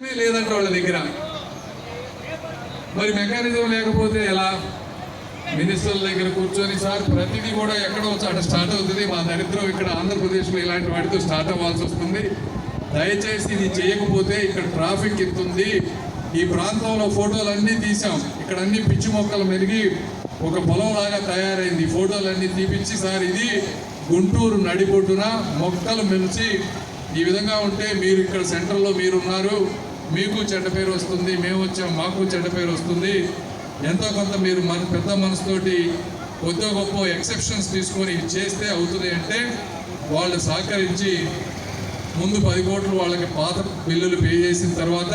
లేదంట వాళ్ళ దగ్గర. మరి మెకానిజం లేకపోతే ఎలా? మినిస్టర్ల దగ్గర కూర్చొని సార్ ప్రతిదీ కూడా ఎక్కడో చోట స్టార్ట్ అవుతుంది. మా దరిద్రం ఇక్కడ ఆంధ్రప్రదేశ్లో ఇలాంటి వాటితో స్టార్ట్ అవ్వాల్సి వస్తుంది. దయచేసి ఇది చేయకపోతే ఇక్కడ ట్రాఫిక్ ఎత్తుంది ఈ ప్రాంతంలో ఫోటోలు అన్నీ తీసాం ఇక్కడ అన్ని పిచ్చి మొక్కలు మెరిగి ఒక పొలం లాగా తయారైంది. ఫోటోలు అన్నీ తీపిచ్చి సార్ ఇది గుంటూరు నడిబొడ్డున మొక్కలు మెలిచి ఈ విధంగా ఉంటే మీరు ఇక్కడ సెంటర్లో మీరున్నారు. మీకు చెడ్డ పేరు వస్తుంది మేము వచ్చాం మాకు చెడ్డ పేరు వస్తుంది. ఎంతో కొంత మీరు మన పెద్ద మనసుతోటి కొద్దిగా గొప్ప ఎక్సెప్షన్స్ తీసుకొని చేస్తే అవుతుంది అంటే వాళ్ళు సహకరించి ముందు పది కోట్లు వాళ్ళకి పాత బిల్లులు పే చేసిన తర్వాత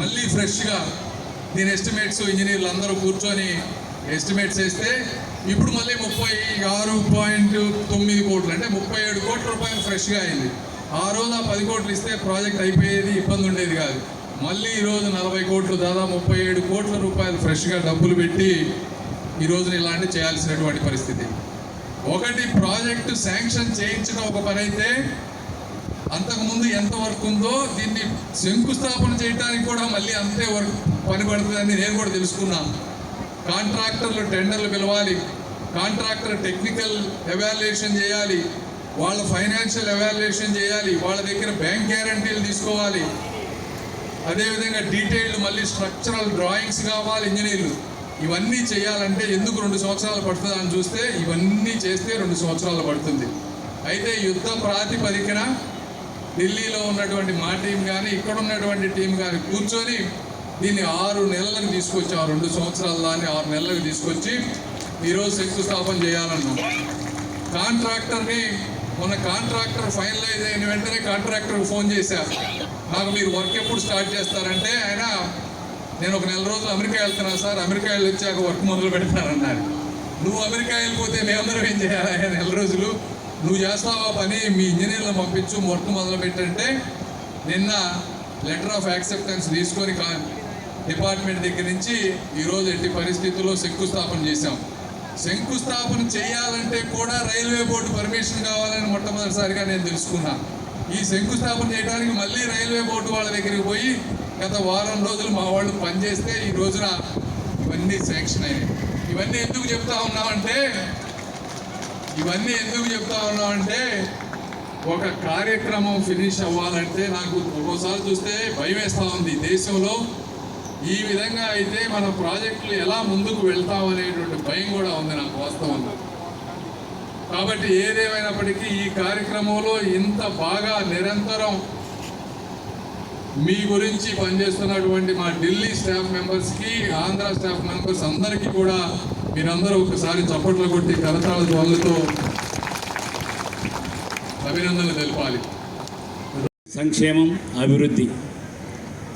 మళ్ళీ ఫ్రెష్గా దీని ఎస్టిమేట్స్ ఇంజనీర్లు అందరూ కూర్చొని ఎస్టిమేట్స్ వేస్తే ఇప్పుడు మళ్ళీ ముప్పై ఆరు పాయింట్ తొమ్మిది కోట్లు అంటే ముప్పై ఏడు కోట్ల రూపాయలు ఫ్రెష్గా అయింది. ఆ రోజు ఆ పది కోట్లు ఇస్తే ప్రాజెక్ట్ అయిపోయేది ఇబ్బంది ఉండేది కాదు. మళ్ళీ ఈరోజు నలభై కోట్లు దాదాపు ముప్పై ఏడు కోట్ల రూపాయలు ఫ్రెష్గా డబ్బులు పెట్టి ఈ రోజున ఇలాంటి చేయాల్సినటువంటి పరిస్థితి. ఒకటి ప్రాజెక్టు శాంక్షన్ చేయించడం ఒక పని అయితే అంతకుముందు ఎంత వర్క్ ఉందో దీన్ని శంకుస్థాపన చేయడానికి కూడా మళ్ళీ అంతే వర్క్ పని పడుతుందని నేను కూడా తెలుసుకున్నాను కాంట్రాక్టర్లు టెండర్లు పిలవాలి కాంట్రాక్టర్ టెక్నికల్ ఎవాల్యుయేషన్ చేయాలి వాళ్ళ ఫైనాన్షియల్ ఎవాల్యుయేషన్ చేయాలి. వాళ్ళ దగ్గర బ్యాంక్ గ్యారంటీలు తీసుకోవాలి. అదేవిధంగా డీటెయిల్డ్ మళ్ళీ స్ట్రక్చరల్ డ్రాయింగ్స్ కావాలి ఇంజనీర్లు ఇవన్నీ చేయాలంటే ఎందుకు రెండు సంవత్సరాలు పడుతుంది అని చూస్తే ఇవన్నీ చేస్తే రెండు సంవత్సరాలు పడుతుంది. అయితే యుద్ధ ప్రాతిపదికన ఢిల్లీలో ఉన్నటువంటి మా టీం కానీ ఇక్కడ ఉన్నటువంటి టీం కానీ కూర్చొని దీన్ని ఆరు నెలలకు తీసుకొచ్చి. ఆ రెండు సంవత్సరాల దాన్ని ఆరు నెలలకు తీసుకొచ్చి ఈరోజు శంకుస్థాపన చేయాలన్నాం. కాంట్రాక్టర్ని మొన్న కాంట్రాక్టర్ ఫైనలైజ్ అయిన వెంటనే కాంట్రాక్టర్కి ఫోన్ చేశాను నాకు మీరు వర్క్ ఎప్పుడు స్టార్ట్ చేస్తారంటే ఆయన నేను ఒక నెల రోజులు అమెరికా వెళ్తున్నాను సార్ అమెరికా వెళ్ళి వచ్చాక వర్క్ మొదలు పెడతానన్నారు నువ్వు అమెరికా వెళ్ళిపోతే మేమందరం ఏం చేయాలి? ఆయన నెల రోజులు. నువ్వు చేస్తావా పని? మీ ఇంజనీర్లను పంపించు వర్క్ మొదలు పెట్టంటే నిన్న లెటర్ ఆఫ్ యాక్సెప్టెన్స్ తీసుకొని కా డిపార్ట్మెంట్ దగ్గర నుంచి ఈరోజు ఎట్టి పరిస్థితుల్లో శంకుస్థాపన చేశాం. శంకుస్థాపన చేయాలంటే కూడా రైల్వే బోర్డు పర్మిషన్ కావాలని మొట్టమొదటిసారిగా నేను తెలుసుకున్నా. ఈ శంకుస్థాపన చేయడానికి మళ్ళీ రైల్వే బోర్డు వాళ్ళ దగ్గరికి పోయి గత వారం రోజులు మా వాళ్ళు పనిచేస్తే ఈ రోజున ఇవన్నీ శాంక్షన్ అయ్యాయి ఇవన్నీ ఎందుకు చెప్తా ఉన్నామంటే ఇవన్నీ ఎందుకు చెప్తా ఉన్నామంటే ఒక కార్యక్రమం ఫినిష్ అవ్వాలంటే నాకు ఒక్కోసారి చూస్తే భయం వేస్తూ ఉంది దేశంలో. ఈ విధంగా అయితే మన ప్రాజెక్టులు ఎలా ముందుకు వెళ్తాం అనేటువంటి భయం కూడా ఉంది నాకు వాస్తవంగా. కాబట్టి ఏదేమైనప్పటికీ ఈ కార్యక్రమంలో ఇంత బాగా నిరంతరం మీ గురించి పనిచేస్తున్నటువంటి మా ఢిల్లీ స్టాఫ్ మెంబర్స్కి ఆంధ్ర స్టాఫ్ మెంబర్స్ అందరికీ కూడా మీరందరూ ఒకసారి చప్పట్లు కొట్టి కరతాళ ధ్వనులతో అభినందనలు తెలపాలి. సంక్షేమం అభివృద్ధి.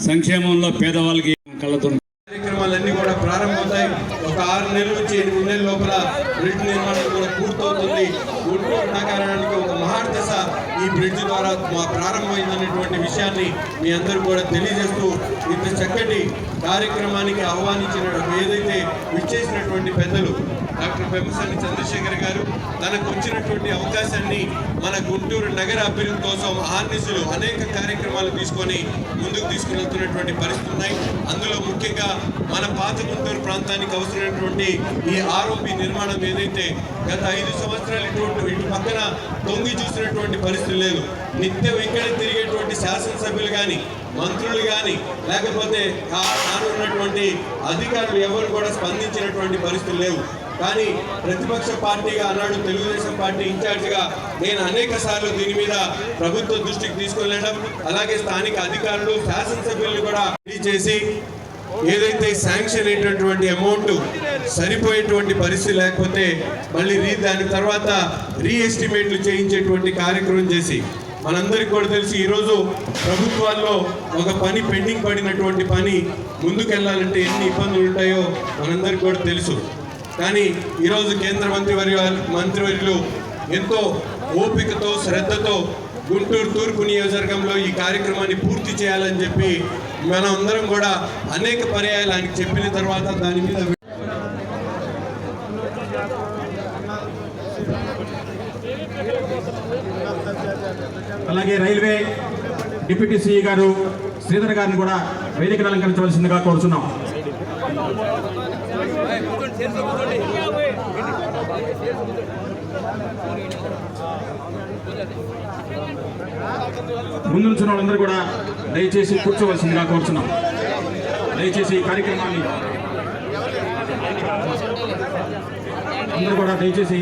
సంక్షేమంలో పేదవాళ్ళకి కళ్ళతో కార్యక్రమాలన్నీ కూడా ప్రారంభమవుతాయి. ఒక ఆరు నెలల నుంచి ఎనిమిది నెలల లోపల బ్రిడ్జ్ నిర్మాణం కూడా పూర్తవుతుంది. గుంటూరు నగరానికి ఒక మహాదశ ఈ బ్రిడ్జ్ ద్వారా మా ప్రారంభమైందనేటువంటి విషయాన్ని మీ అందరూ కూడా తెలియజేస్తూ ఇంత చక్కటి కార్యక్రమానికి ఆహ్వానించిన ఏదైతే విచ్చేసినటువంటి పెద్దలు డాక్టర్ పెమ్మసాని చంద్రశేఖర్ గారు తనకు వచ్చినటువంటి అవకాశాన్ని మన గుంటూరు నగర అభివృద్ధి కోసం ఆర్నిసులు అనేక కార్యక్రమాలు తీసుకొని ముందుకు తీసుకువెళ్తున్నటువంటి పరిస్థితులు ఉన్నాయి. అందులో ముఖ్యంగా మన పాత గుంటూరు ప్రాంతానికి అవసరమైనటువంటి ఈ ఆరోపి నిర్మాణం ఏదైతే గత ఐదు సంవత్సరాలు ఇటువంటి ఇటు పక్కన తొంగి చూసినటువంటి పరిస్థితి లేదు నిత్యం ఇక్కడ తిరిగేటువంటి శాసనసభ్యులు కానీ మంత్రులు కానీ లేకపోతే ఉన్నటువంటి అధికారులు ఎవరు కూడా స్పందించినటువంటి పరిస్థితులు లేవు. కానీ ప్రతిపక్ష పార్టీగా ఆనాడు తెలుగుదేశం పార్టీ ఇన్ఛార్జిగా నేను అనేక సార్లు దీని మీద ప్రభుత్వ దృష్టికి తీసుకెళ్ళడం అలాగే స్థానిక అధికారులు శాసనసభ్యులు కూడా చేసి ఏదైతే శాంక్షన్ అయినటువంటి అమౌంట్ సరిపోయేటువంటి పరిస్థితి లేకపోతే మళ్ళీ రీ దాని తర్వాత రీఎస్టిమేట్లు చేయించేటువంటి కార్యక్రమం చేసి మనందరికీ కూడా తెలిసి ఈరోజు ప్రభుత్వాల్లో ఒక పని పెండింగ్ పడినటువంటి పని ముందుకెళ్ళాలంటే ఎన్ని ఇబ్బందులు ఉంటాయో మనందరికీ కూడా తెలుసు. కానీ ఈరోజు కేంద్ర మంత్రివర్య మంత్రివర్యులు ఎంతో ఓపికతో శ్రద్ధతో గుంటూరు తూర్పు నియోజకవర్గంలో ఈ కార్యక్రమాన్ని పూర్తి చేయాలని చెప్పి మనం కూడా అనేక పర్యాయాలు చెప్పిన తర్వాత దాని మీద అలాగే రైల్వే డిప్యూటీ సిఈ గారు శ్రీధర్ గారిని కూడా వేదికను అలంకరించవలసిందిగా కోరుచున్నాం. ముందు నుంచి వాళ్ళందరూ కూడా దయచేసి కూర్చోవలసిందిగా కోరుచున్నాం. దయచేసి ఈ కార్యక్రమాన్ని అందరూ కూడా దయచేసి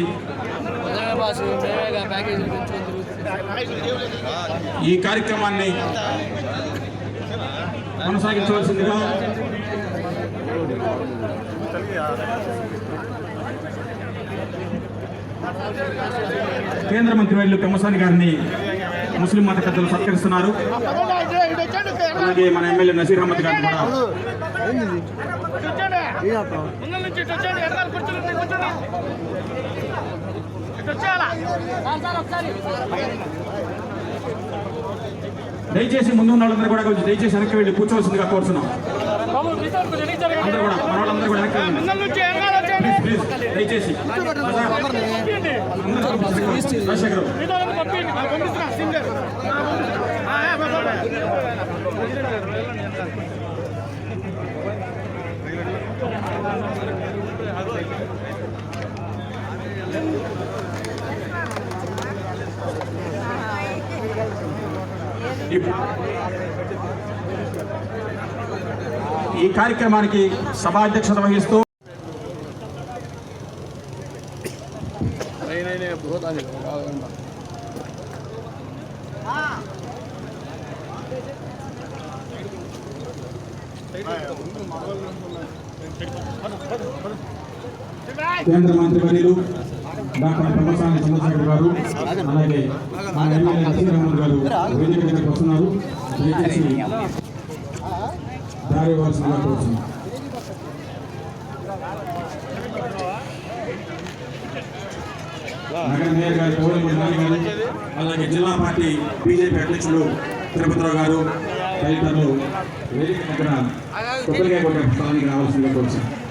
ఈ కార్యక్రమాన్ని కొనసాగించవలసిందిగా కేంద్ర మంత్రి వర్యులు పెమ్మసాని గారిని ముస్లిం మత పెద్దలు సత్కరిస్తున్నారు. అలాగే మన ఎమ్మెల్యే నసీర్ అహ్మద్ గారిని కూడా దయచేసి ముందు ఉన్న వాళ్ళందరూ కూడా కొంచెం దయచేసి వెనక్కి వెళ్ళి కూర్చోవలసిందిగా కోరుతున్నాం. ఈ కార్యక్రమానికి సభాధ్యక్షత వహిస్తూ కేంద్ర మంత్రి వర్యులు డాక్టర్ బ్రహ్మస్వామి చంద్రశేఖర్ గారు అలాగే మన ఎమ్మెల్యే గారు వేదిక దగ్గరకు వస్తున్నారు. దయచేసి దారి ఇవ్వాల్సిందిగా నగర మేయర్ గారు కోవలమూడి నాని గారు అలాగే జిల్లా పార్టీ బీజేపీ అధ్యక్షులు తిరుపతిరావు గారు తదితరులు వేదిక దగ్గర కొబ్బరికాయ కొట్టే స్థలానికి రావాల్సిందిగా కోరుతున్నాను